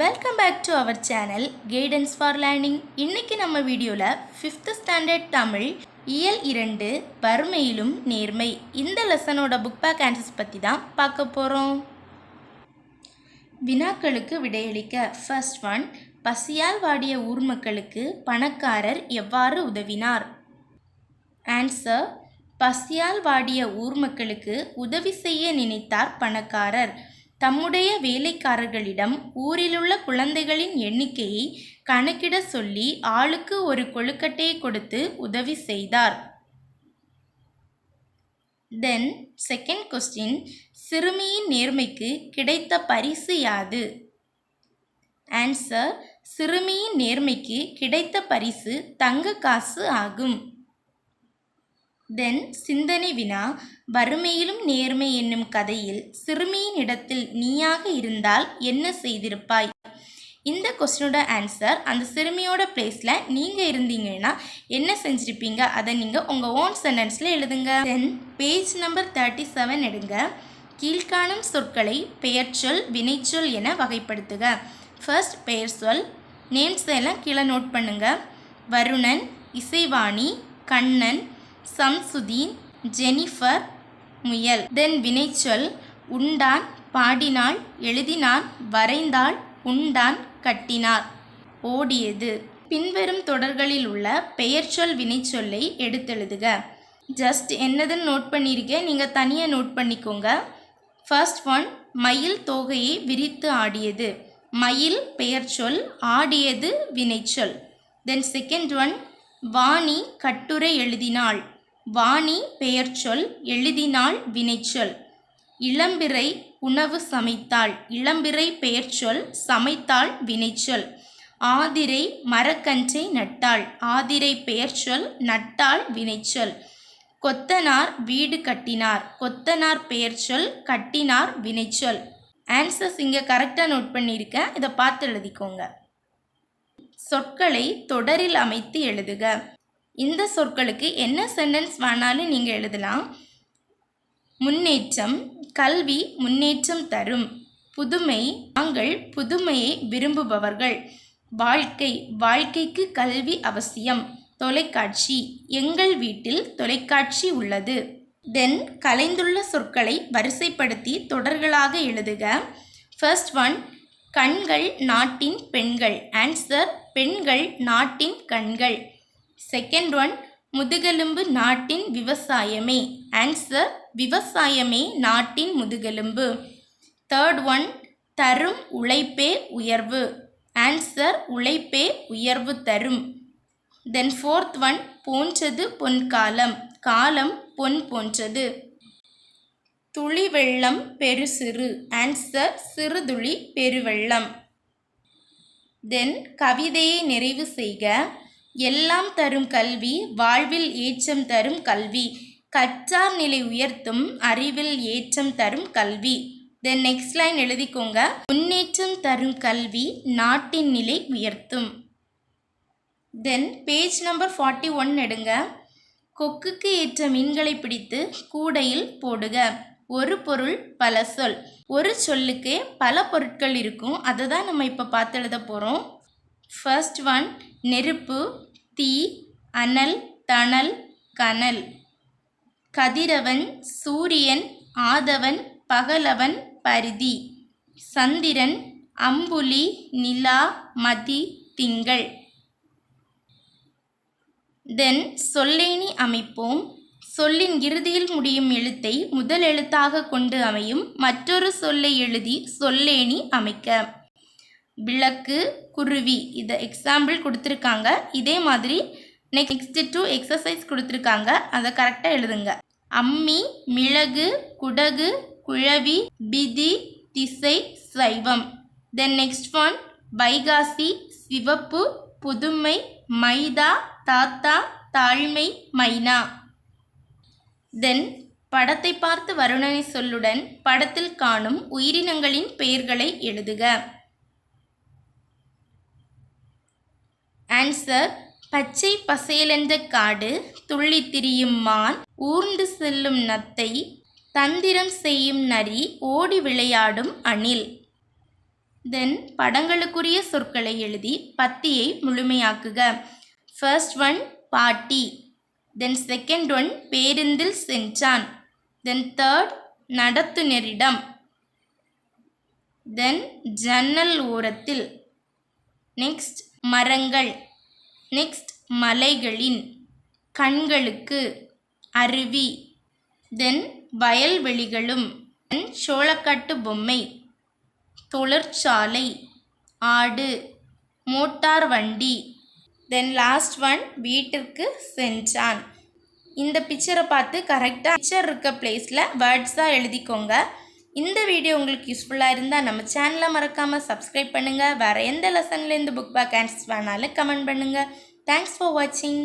Welcome back to our channel guidance for learning இன்னைக்கு நம்ம வீடியோவில் ஃபிஃப்த் ஸ்டாண்டர்ட் தமிழ் இயல் இரண்டு வறுமையிலும் நேர்மை. இந்த லெசனோட புக் பேக் ஆன்சர்ஸ் பற்றி தான் பார்க்க போகிறோம் வினாக்களுக்கு விடையளிக்க ஃபர்ஸ்ட் ஒன் பசியால் வாடிய ஊர் மக்களுக்கு பணக்காரர் எவ்வாறு உதவினார்? ஆன்சர் பசியால் வாடிய ஊர் மக்களுக்கு உதவி செய்ய நினைத்தார் பணக்காரர். தம்முடைய வேலைக்காரர்களிடம் ஊரிலுள்ள குழந்தைகளின் எண்ணிக்கையை கணக்கிட சொல்லி ஆளுக்கு ஒரு கொழுக்கட்டையை கொடுத்து உதவி செய்தார். தென் செகண்ட் கொஸ்டின் சிறுமியின் நேர்மைக்கு கிடைத்த பரிசு யாது? ஆன்சர் சிறுமியின் நேர்மைக்கு கிடைத்த பரிசு தங்க காசு ஆகும். தென் சிந்தனை வினா வறுமையிலும் நேர்மை என்னும் கதையில் சிறுமியின் இடத்தில் நீயாக இருந்தால் என்ன செய்திருப்பாய்? இந்த கொஸ்டினோட ஆன்சர் அந்த சிறுமியோட பிளேஸில் நீங்கள் இருந்தீங்கன்னா என்ன செஞ்சுருப்பீங்க? அதை நீங்கள் உங்கள் ஓன் சென்டென்ஸில் எழுதுங்க. Then page number thirty seven எடுங்க. கீழ்காணும் சொற்களை பெயர்ச்சொல் வினைச்சொல் என வகைப்படுத்துக. ஃபர்ஸ்ட் பெயர் சொல் நேம்ஸ் எல்லாம் கீழே நோட் பண்ணுங்கள் வருணன் இசைவாணி கண்ணன் சம்சுதீன் ஜெனிஃபர் முயல். தென் வினைச்சொல் உண்டான் பாடினாள் எழுதினான் வரைந்தாள் உண்டான் கட்டினார் ஓடியது. பின்வரும் தொடர்களில் உள்ள பெயர்ச்சொல் வினைச்சொல்லை எடுத்தெழுதுக. ஜஸ்ட் என்னதுன்னு நோட் பண்ணியிருக்கேன் நீங்கள் தனியாக நோட் பண்ணிக்கோங்க. ஃபர்ஸ்ட் ஒன் மயில் தோகையை விரித்து ஆடியது மயில் பெயர்ச்சொல் ஆடியது வினைச்சொல். தென் செகண்ட் ஒன் வாணி கட்டுரை எழுதினாள் வாணி பெயர்ச்சொல் எழுதினாள் வினைச்சொல். இளம்பிறை உணவு சமைத்தாள். இளம்பிறை பெயர்ச்சொல் சமைத்தாள் வினைச்சொல். ஆதிரை மரக்கன்றை நட்டாள். ஆதிரை பெயர்ச்சொல் நட்டாள் வினைச்சொல். கொத்தனார் வீடு கட்டினார். கொத்தனார் பெயர்ச்சொல் கட்டினார் வினைச்சொல். ஆன்சர்ஸ் இங்கே கரெக்டாக நோட் பண்ணியிருக்கேன் இதை பார்த்து எழுதிக்கோங்க. சொற்களை தொடரில் அமைத்து எழுதுக. இந்த சொற்களுக்கு என்ன சென்டென்ஸ் வேணாலும் நீங்கள் எழுதலாம். முன்னேற்றம் கல்வி முன்னேற்றம் தரும். புதுமை நாங்கள் புதுமையை விரும்புபவர்கள். வாழ்க்கை வாழ்க்கைக்கு கல்வி அவசியம். தொலைக்காட்சி எங்கள் வீட்டில் தொலைக்காட்சி உள்ளது. தென் கலைந்துள்ள சொற்களை வரிசைப்படுத்தி தொடர்களாக எழுதுக. ஃபர்ஸ்ட் ஒன் கண்கள் நாட்டின் பெண்கள். ஆன்சர் பெண்கள் நாட்டின் கண்கள். செகண்ட் ஒன் முதுகெலும்பு நாட்டின் விவசாயமே. ஆன்சர் விவசாயமே நாட்டின் முதுகெலும்பு. தேர்ட் ஒன் தரும் உழைப்பே உயர்வு. ஆன்சர் உழைப்பே உயர்வு தரும். தென் ஃபோர்த் ஒன் போன்றது பொன்காலம் காலம். பொன் போன்றது துளி வெள்ளம் பெருசிறு. ஆன்சர் சிறுதுளி பெருவெள்ளம். தென் கவிதையை நிறைவு செய்க. எல்லாம் தரும் கல்வி வாழ்வில் ஏற்றம் தரும் கல்வி. கற்றார் நிலை உயர்த்தும் அறிவில் ஏற்றம் தரும் கல்வி. தென் நெக்ஸ்ட் லைன் எழுதிக்கோங்க. முன்னேற்றம் தரும் கல்வி நாட்டின் நிலை உயர்த்தும். Then page number forty one எடுங்க. கொக்குக்கு ஏற்ற மீன்களை பிடித்து கூடையில் போடுக. ஒரு பொருள் பல சொல். ஒரு சொல்லுக்கு பல பொருட்கள் இருக்கும். அதை தான் நம்ம இப்போ பார்த்து எழுத போகிறோம் ஃபர்ஸ்ட் ஒன் நெருப்பு. தீ அனல் தணல் கனல். கதிரவன் சூரியன் ஆதவன் பகலவன் பரிதி. சந்திரன் அம்புலி நிலா மதி திங்கள். தென் சொல்லேணி அமைப்போம். சொல்லின் இறுதியில் முடியும் எழுத்தை முதல் எழுத்தாக கொண்டு அமையும் மற்றொரு சொல்லை எழுதி சொல்லேணி அமைக்க. விளக்கு குருவி இதை எக்ஸாம்பிள் கொடுத்துருக்காங்க. இதே மாதிரி நெக்ஸ்ட் டூ எக்ஸசைஸ் கொடுத்துருக்காங்க. அதை கரெக்டாக எழுதுங்க. அம்மி மிளகு குடகு குழவி பிதி திசை சைவம். தென் நெக்ஸ்ட் ஒன் வைகாசி சிவப்பு புதுமை மைதா தாத்தா தாழ்மை மைனா. தென் படத்தை பார்த்து வருணனை சொல்லுடன் படத்தில் காணும் உயிரினங்களின் பெயர்களை எழுதுக. ஆன்சர் பச்சை பசேலென்ற காடு துள்ளி திரியும் மான் ஊர்ந்து செல்லும் நத்தை தந்திரம் செய்யும் நரி ஓடி விளையாடும் அணில். தென் படங்களுக்குரிய சொற்களை எழுதி பத்தியை முழுமையாக்குக. ஃபர்ஸ்ட் ஒன் பாட்டி. தென் செகண்ட் ஒன் பேருந்தில் சென்றான். தென் தேர்ட் நடத்துனரிடம் தென் ஜன்னல் ஓரத்தில். நெக்ஸ்ட் மரங்கள். நெக்ஸ்ட் மலைகளின் கண்களுக்கு அருவி. தென் வயல்வெளிகளும். சோளக்காட்டு பொம்மை. தொழிற்சாலை ஆடு மோட்டார் வண்டி. தென் லாஸ்ட் ஒன் வீட்டிற்கு சென்றான். இந்த பிக்சரை பார்த்து கரெக்டாக பிக்சர் இருக்க பிளேஸில் வேர்ட்ஸாக எழுதிக்கோங்க. இந்த வீடியோ உங்களுக்கு யூஸ்ஃபுல்லாக இருந்தால் நம்ம சேனலை மறக்காமல் சப்ஸ்கிரைப் பண்ணுங்கள் வேறு எந்த லெசன்லேருந்து புக் பேக் ஆன்சர்ஸ் வேணாலும் கமெண்ட் பண்ணுங்கள் தேங்க்ஸ் ஃபார் வாட்சிங்